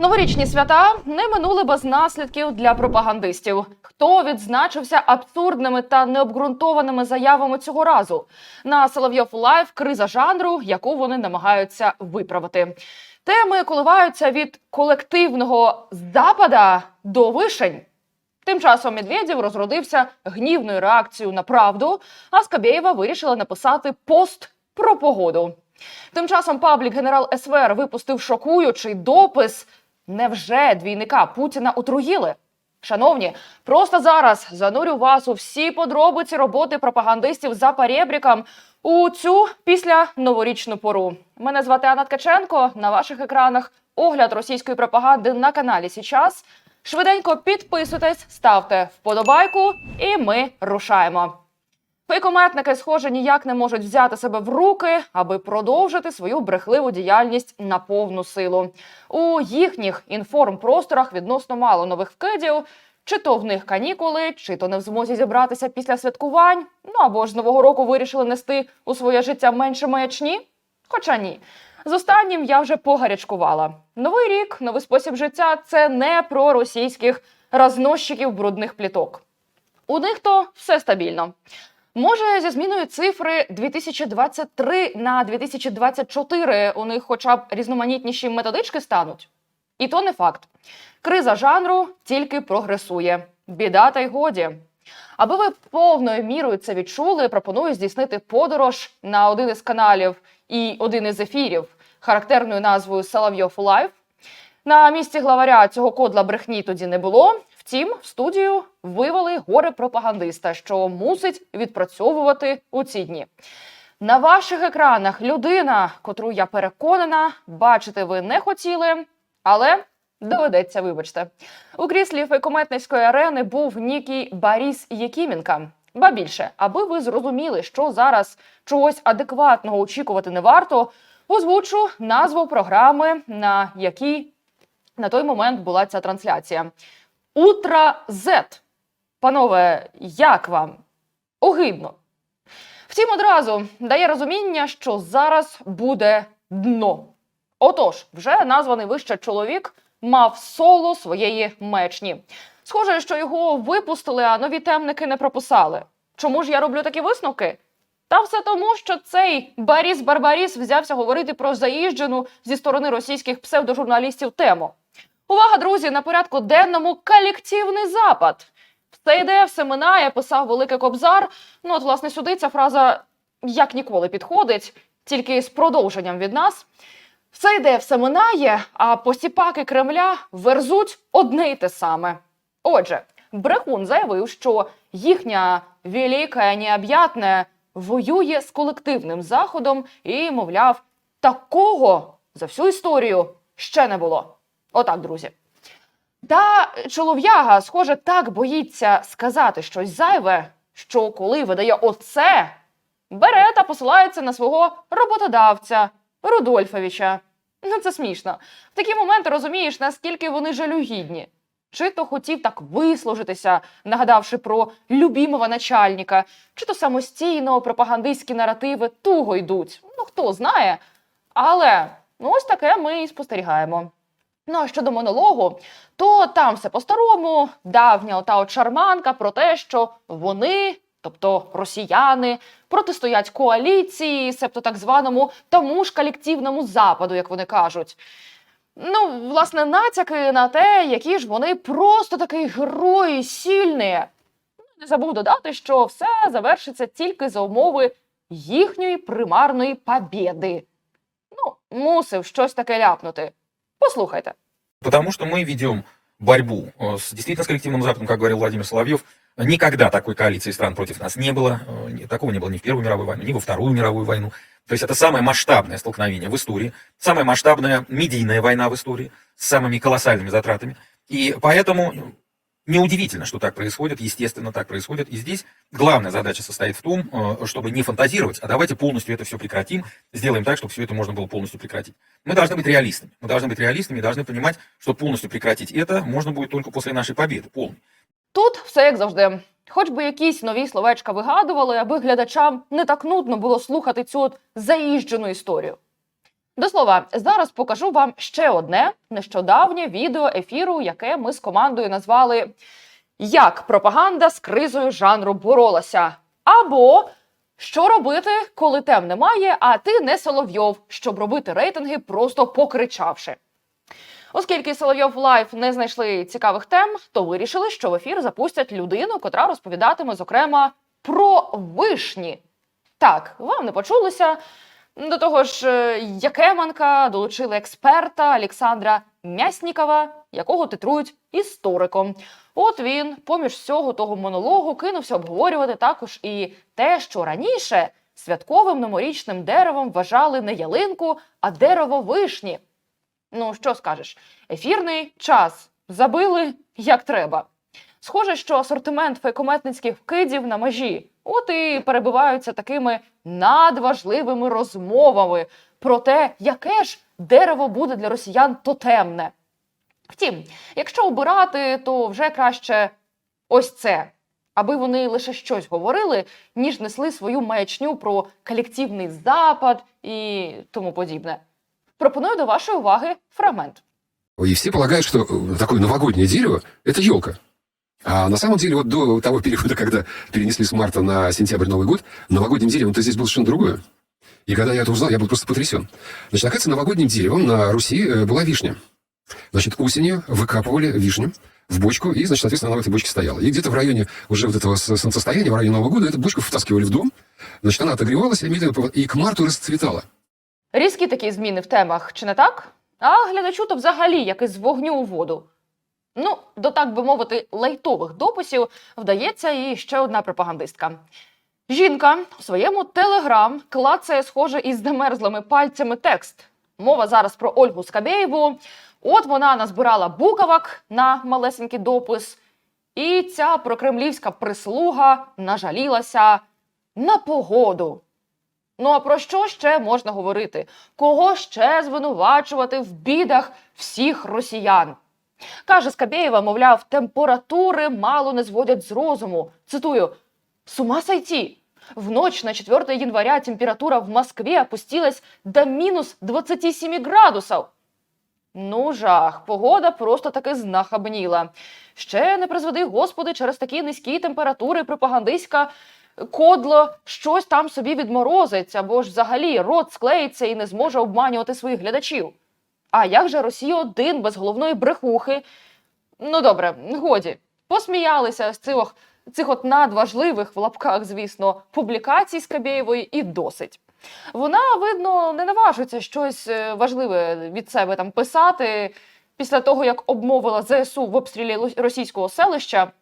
Новорічні свята не минули без наслідків для пропагандистів. Хто відзначився абсурдними та необґрунтованими заявами цього разу? На Соловйов Лайв криза жанру, яку вони намагаються виправити. Теми коливаються від колективного запада до вишень. Тим часом Медведєв розродився гнівною реакцією на правду, а Скабєєва вирішила написати пост про погоду. Тим часом паблік генерал СВР випустив шокуючий допис. Невже двійника Путіна отруїли? Шановні, просто зараз занурю вас у всі подробиці роботи пропагандистів за перебріком у цю після новорічну пору. Мене звати Анна Ткаченко. На ваших екранах огляд російської пропаганди на каналі Січас. Швиденько підписуйтесь, ставте вподобайку, і ми рушаємо. Фейкометники, схоже, ніяк не можуть взяти себе в руки, аби продовжити свою брехливу діяльність на повну силу. У їхніх інформпросторах відносно мало нових вкидів. Чи то в них канікули, чи то не в змозі зібратися після святкувань, ну або ж з нового року вирішили нести у своє життя менше маячні. Хоча ні. З останнім я вже погарячкувала. Новий рік, новий спосіб життя це не про російських розносчиків брудних пліток. У них то все стабільно. Може, зі зміною цифри 2023 на 2024 у них хоча б різноманітніші методички стануть? І то не факт. Криза жанру тільки прогресує. Біда та й годі. Аби ви повною мірою це відчули, пропоную здійснити подорож на один із каналів і один із ефірів характерною назвою Соловйов Лайв. На місці главаря цього кодла брехні тоді не було. Втім, в студію вивели горе пропагандиста, що мусить відпрацьовувати у ці дні. На ваших екранах людина, котру я переконана, бачити ви не хотіли, але доведеться, вибачте. У кріслі фейкометницької арени був нікий Борис Єкіменка. Ба більше, аби ви зрозуміли, що зараз чогось адекватного очікувати не варто, озвучу назву програми, на якій на той момент була ця трансляція. Утра Z. Панове, як вам? Огидно. Втім, одразу дає розуміння, що зараз буде дно. Отож, вже названий вище чоловік мав соло своєї мечні. Схоже, що його випустили, а нові темники не прописали. Чому ж я роблю такі висновки? Та все тому, що цей Баріс Барбаріс взявся говорити про заїжджену зі сторони російських псевдожурналістів тему. Увага, друзі! На порядку денному колективний запад. Все йде, все минає, писав Великий Кобзар. Ну, от, власне, сюди ця фраза як ніколи підходить, тільки з продовженням від нас. Все йде, все минає, а посіпаки Кремля верзуть одне й те саме. Отже, Брехун заявив, що їхня велика необ'ятне воює з колективним заходом і, мовляв, такого за всю історію ще не було. Отак, друзі. Та чолов'яга, схоже, так боїться сказати щось зайве, що коли видає оце, бере та посилається на свого роботодавця Рудольфовича. Ну, це смішно. В такі моменти розумієш, наскільки вони жалюгідні. Чи то хотів так вислужитися, нагадавши про любімого начальника, чи то самостійно пропагандистські наративи туго йдуть. Ну, хто знає. Але ну, ось таке ми і спостерігаємо. Ну а щодо монологу, то там все по-старому, давня ота от шарманка про те, що вони, тобто росіяни, протистоять коаліції, себто так званому тому ж колективному западу, як вони кажуть. Ну, власне, натяки на те, які ж вони просто такі герої сильні. Не забув додати, що все завершиться тільки за умови їхньої примарної побєди. Ну, мусив щось таке ляпнути. Послухайте. Потому что мы ведем борьбу э, с действительно с коллективным Западом, как говорил Владимир Соловьев. Никогда такой коалиции стран против нас не было. Э, Такого не было ни в Первую мировую войну, ни во Вторую мировую войну. То есть это самое масштабное столкновение в истории, самая масштабная медийная война в истории с самыми колоссальными затратами. И поэтому неудивительно, что так происходит, естественно, так происходит. И здесь главная задача состоит в том, э, чтобы не фантазировать, а давайте полностью это все прекратим, сделаем так, чтобы все это можно было полностью прекратить. Мы должны быть реалистами. Мы должны быть реалистами и должны понимать, что полностью прекратить это можно будет только после нашей победы, полной. Тут все як завжди. Хоч би якісь нові словечка вигадували, аби глядачам не так нудно було слухати цю от заїжджену історію. До слова, зараз покажу вам ще одне нещодавнє відео ефіру, яке ми з командою назвали Як пропаганда з кризою жанру боролася. Або що робити, коли тем немає, а ти не Соловйов, щоб робити рейтинги, просто покричавши. Оскільки Соловйов Лайф не знайшли цікавих тем, то вирішили, що в ефір запустять людину, котра розповідатиме, зокрема, про вишні. Так, вам не почулося. До того ж, е, Якеманка долучили експерта Олександра Мяснікова, якого титрують істориком. От він, поміж всього того монологу, кинувся обговорювати також і те, що раніше святковим новорічним деревом вважали не ялинку, а дерево вишні. Ну, що скажеш, ефірний час забили як треба. Схоже, що асортимент фейкометницьких вкидів на межі. От і перебиваються такими надважливими розмовами про те, яке ж дерево буде для росіян тотемне. Втім, якщо обирати, то вже краще ось це, аби вони лише щось говорили, ніж несли свою маячню про колективний запад і тому подібне. Пропоную до вашої уваги фрагмент. И все полагают, что э, такое новогоднее дерево – это елка. А на самом деле, вот до того периода, когда перенесли с марта на сентябрь Новый год, новогодним деревом-то здесь было совершенно другое. И когда я это узнал, я был просто потрясен. Значит, оказывается, новогодним деревом на Руси э, была вишня. Значит, осенью выкапывали вишню в бочку, и, значит, соответственно, она в этой бочке стояла. И где-то в районе уже вот этого с- солнцестояния, в районе Нового года, эту бочку втаскивали в дом, значит, она отогревалась, и к марту расцветала. Різкі такі зміни в темах, чи не так? А глядачу то взагалі як із вогню у воду. Ну, до так би мовити, лайтових дописів вдається і ще одна пропагандистка. Жінка в своєму телеграм клацає, схоже, із замерзлими пальцями текст. Мова зараз про Ольгу Скабєєву. От вона назбирала буковок на малесенький допис, і ця прокремлівська прислуга нажалілася на погоду. Ну а про що ще можна говорити? Кого ще звинувачувати в бідах всіх росіян? Каже Скабєєва, мовляв, температури мало не зводять з розуму. Цитую: «С ума сойти! В на 4 января температура в Москве опустилась до минус 27 градусов. Ну, жах, погода просто таки знахабніла. Ще не призведи, господи, через такі низькі температури пропагандистська кодло щось там собі відморозить, або ж взагалі рот склеїться і не зможе обманювати своїх глядачів. А як же Росія один без головної брехухи? Ну добре, годі. Посміялися з цих, цих от надважливих в лапках, звісно, публікацій Скабєєвої і досить. Вона, видно, не наважується щось е, важливе від себе там писати після того, як обмовила ЗСУ в обстрілі російського селища.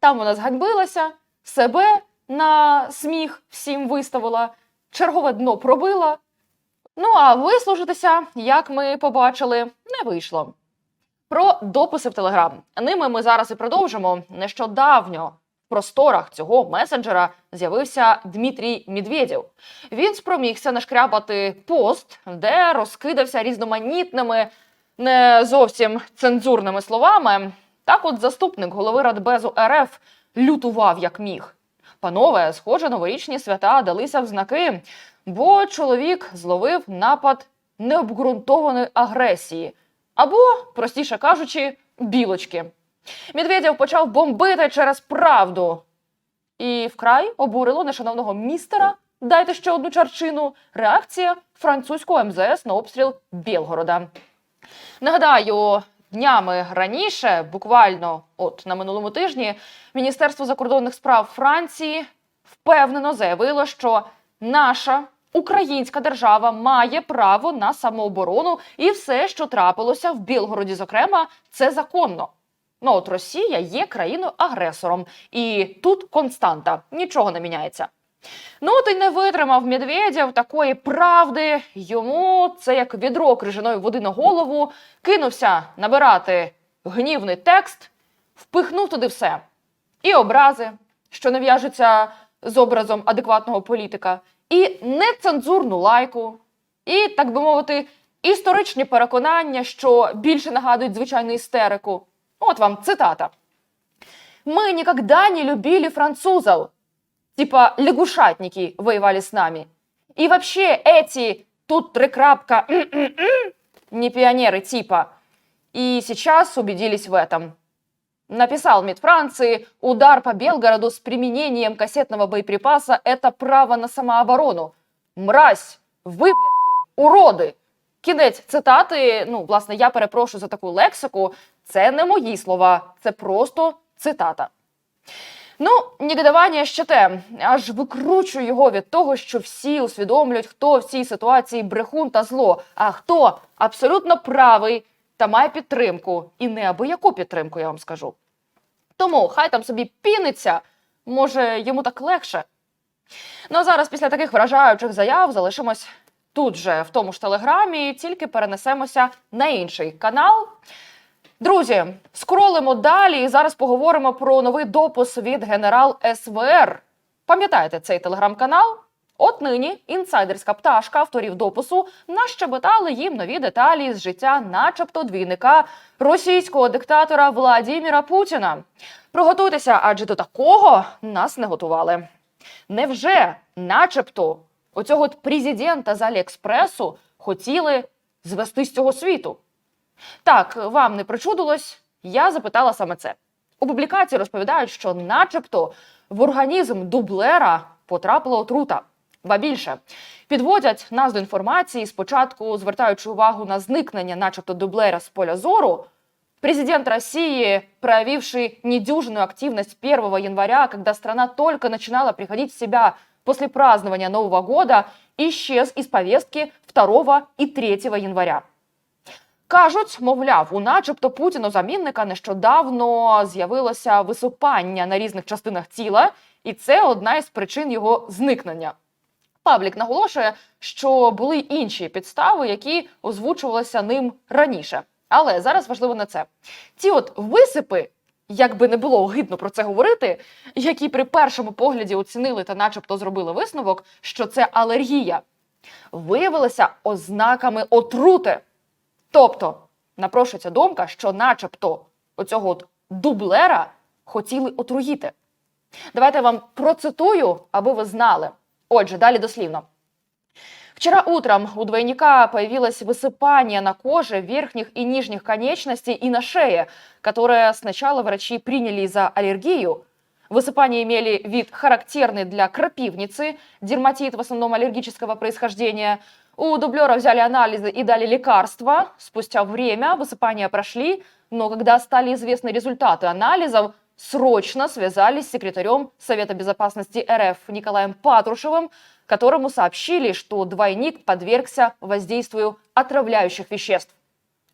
Там вона зганьбилася, себе на сміх всім виставила, чергове дно пробила. Ну а вислужитися, як ми побачили, не вийшло. Про дописи в Телеграм. Ними ми зараз і продовжимо. Нещодавно в просторах цього месенджера з'явився Дмитрій Медведєв. Він спромігся нашкрябати пост, де розкидався різноманітними, не зовсім цензурними словами. Так, от заступник голови Радбезу РФ лютував як міг. Панове, схоже, новорічні свята далися в знаки, бо чоловік зловив напад необґрунтованої агресії, або, простіше кажучи, білочки. Медведєв почав бомбити через правду. І вкрай обурило нешановного містера. Дайте ще одну чарчину. Реакція французького МЗС на обстріл Білгорода. Нагадаю, днями раніше, буквально от на минулому тижні, Міністерство закордонних справ Франції впевнено заявило, що наша українська держава має право на самооборону, і все, що трапилося в Білгороді, зокрема, це законно. Ну от Росія є країною-агресором, і тут константа нічого не міняється. Ну, от і не витримав Медведєв такої правди. Йому це як відро крижаної води на голову, кинувся набирати гнівний текст, впихнув туди все. І образи, що не в'яжуться з образом адекватного політика, і нецензурну лайку, і, так би мовити, історичні переконання, що більше нагадують звичайну істерику. От вам цитата. «Мы никогда не любили французов. Типа лягушатники воевали с нами. И вообще эти тут три крапка, м-м-м, не пионеры типа. И сейчас убедились в этом. Написал МИД Франции, удар по Белгороду с применением кассетного боеприпаса – это право на самооборону. Мразь, виблядки, уроди. Кінець цитати. Ну, власне, я перепрошую за таку лексику. Це не мої слова, це просто цитата. Ну, негодування ще те, аж викручую його від того, що всі усвідомлюють, хто в цій ситуації брехун та зло, а хто абсолютно правий та має підтримку. І неабияку підтримку, я вам скажу. Тому хай там собі піниться, може йому так легше. Ну а зараз, після таких вражаючих заяв, залишимось тут же, в тому ж телеграмі, тільки перенесемося на інший канал. Друзі, скролимо далі і зараз поговоримо про новий допис від генерал СВР. Пам'ятаєте цей телеграм-канал? От нині інсайдерська пташка авторів допису нащебетали їм нові деталі з життя, начебто двійника російського диктатора Владіміра Путіна. Приготуйтеся, адже до такого нас не готували. Невже, начебто, оцього от президента з Аліекспресу хотіли звести з цього світу? Так, вам не причудилось, я запитала саме це. У публікації розповідають, що, начебто, в організм дублера потрапила отрута. Ба більше підводять нас до інформації, спочатку звертаючи увагу на зникнення, начебто, дублера з поля зору. Президент России, проявивший недюжинную активность 1 января, когда страна только начинала приходить в себя после празднования Нового года, исчез из повестки 2 и 3 января. Кажуть, мовляв, у начебто Путіну замінника нещодавно з'явилося висипання на різних частинах тіла, і це одна із причин його зникнення. Паблік наголошує, що були інші підстави, які озвучувалися ним раніше. Але зараз важливо не це. Ці от висипи, як би не було гидно про це говорити, які при першому погляді оцінили та, начебто, зробили висновок, що це алергія, виявилися ознаками отрути. Тобто напрошується думка, що, начебто, оцього от дублера хотіли отруїти. Давайте я вам процитую, аби ви знали. Отже, далі дослівно. Вчера утром у двойника появилось высыпание на коже верхних и нижних конечностей и на шее, которое сначала врачи приняли за аллергию. Высыпания имели вид характерный для крапивницы, дерматит в основном аллергического происхождения. У дублера взяли анализы и дали лекарства. Спустя время высыпания прошли, но когда стали известны результаты анализов, срочно связались с секретарем Совета безопасности РФ Николаем Патрушевым, которому сообщили, что двойник подвергся воздействию отравляющих веществ.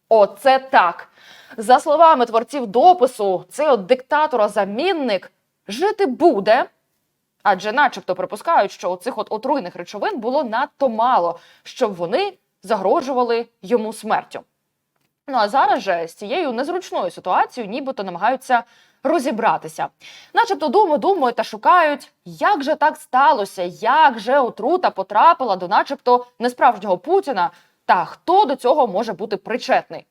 Оце так. За словами творців допису, цей от диктатора-замінник жити буде, адже начебто припускають, що цих от отруйних речовин було надто мало, щоб вони загрожували йому смертю. Ну а зараз же з цією незручною ситуацією нібито намагаються розібратися. Начебто думають, думають та шукають, як же так сталося, як же отрута потрапила до начебто несправжнього Путіна, та хто до цього може бути причетний.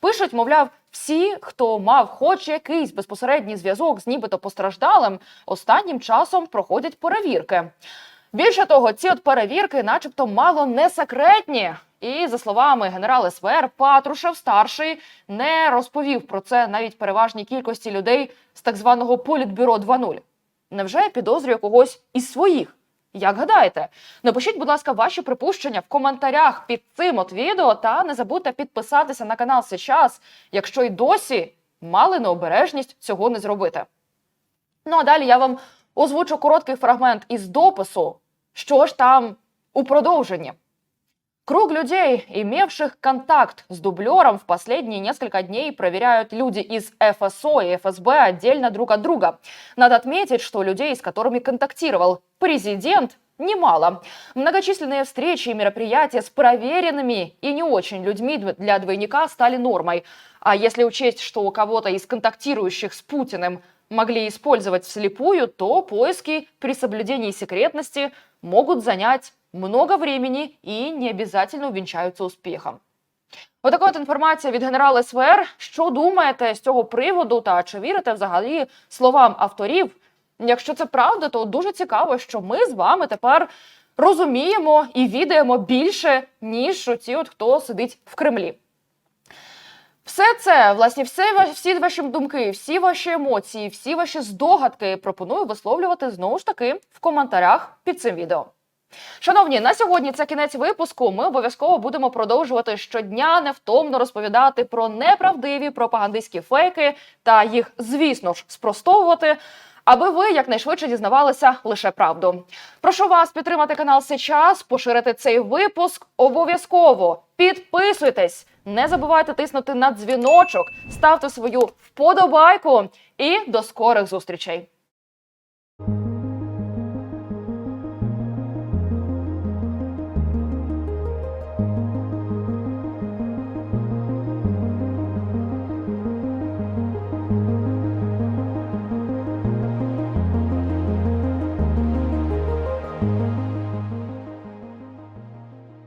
Пишуть, мовляв, всі, хто мав хоч якийсь безпосередній зв'язок з нібито постраждалим, останнім часом проходять перевірки. Більше того, ці от перевірки, начебто, мало не секретні. І за словами генерала СВР, Патрушев старший не розповів про це навіть переважній кількості людей з так званого Політбюро 2.0. Невже підозрює когось із своїх? Як гадаєте? Напишіть, будь ласка, ваші припущення в коментарях під цим от відео та не забудьте підписатися на канал сейчас, якщо й досі мали необережність цього не зробити. Ну а далі я вам озвучу короткий фрагмент із допису, що ж там у продовженні. Круг людей, имевших контакт с дублером, в последние несколько дней проверяют люди из ФСО и ФСБ отдельно друг от друга. Надо отметить, что людей, с которыми контактировал президент, немало. Многочисленные встречи и мероприятия с проверенными и не очень людьми для двойника стали нормой. А если учесть, что у кого-то из контактирующих с Путиным могли использовать вслепую, то поиски при соблюдении секретности могут занять много времени і не обязательно увінчаються успіхом. Отака от інформація від генерала СВР. Що думаєте з цього приводу та чи вірите взагалі словам авторів? Якщо це правда, то дуже цікаво, що ми з вами тепер розуміємо і відаємо більше, ніж ті, от хто сидить в Кремлі. Все це, власне, все всі ваші думки, всі ваші емоції, всі ваші здогадки пропоную висловлювати знову ж таки в коментарях під цим відео. Шановні, на сьогодні це кінець випуску. Ми обов'язково будемо продовжувати щодня невтомно розповідати про неправдиві пропагандистські фейки та їх, звісно ж, спростовувати. Аби ви якнайшвидше дізнавалися лише правду. Прошу вас підтримати канал сейчас, поширити цей випуск. Обов'язково підписуйтесь, не забувайте тиснути на дзвіночок, ставте свою вподобайку і до скорих зустрічей.